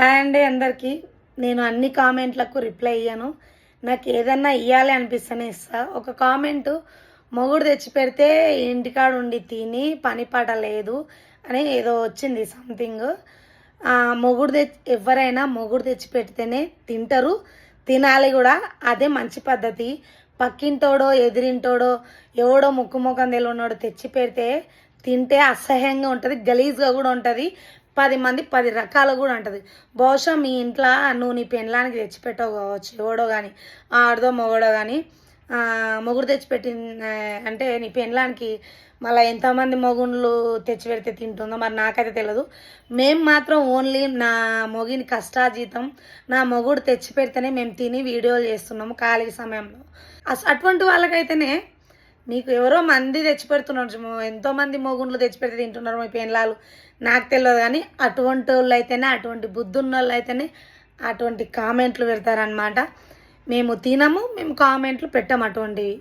Hi అండి అందరికీ. నేను అన్ని కామెంట్లకు రిప్లై అయ్యాను నాకు ఏదన్నా ఇవ్వాలి అనిపిస్తేనే ఇస్తా. ఒక కామెంటు మొగుడు తెచ్చి పెడితే ఇంటికాడ ఉండి తిని పని పాట లేదు అని ఏదో వచ్చింది సంథింగ్ మొగుడు తెచ్చి ఎవరైనా మొగుడు తెచ్చి పెడితేనే తింటారు. తినాలి కూడా. అదే మంచి పద్ధతి. పక్కింటోడో ఎదిరింటోడో ఎవడో ముక్కు ముఖం తెలియనోడో తెచ్చి పెడితే తింటే అసహ్యంగా ఉంటుంది గలీజ్గా కూడా ఉంటుంది. పది మంది పది రకాలు కూడా ఉంటుంది. బహుశా మీ ఇంట్లో నువ్వు నీ పెళ్ళానికి తెచ్చిపెట్టవు కావచ్చు ఎవడో కానీ ఆడదో మొగడో కానీ మొగుడు తెచ్చిపెట్టి అంటే నీ పెండ్లానికి మళ్ళీ ఎంతమంది మొగుళ్ళు తెచ్చిపెడితే తింటుందో మరి నాకైతే తెలియదు మేము మాత్రం ఓన్లీ నా మొగిని కష్టాజీతం నా మొగుడు తెచ్చి పెడితేనే మేము తిని వీడియోలు చేస్తున్నాము ఖాళీ సమయంలో. అటువంటి వాళ్ళకైతేనే మీకు ఎవరో మంది తెచ్చిపెడుతున్నారు ఎంతో మంది మొగుండ్లు తెచ్చిపెడితే తింటున్నారు మీ పెన్లాలు నాకు తెలియదు కానీ అటువంటి వాళ్ళు అయితేనే అటువంటి బుద్ధున్న వాళ్ళు అయితేనే అటువంటి కామెంట్లు పెడతారనమాట మేము తినము మేము కామెంట్లు పెట్టము అటువంటివి.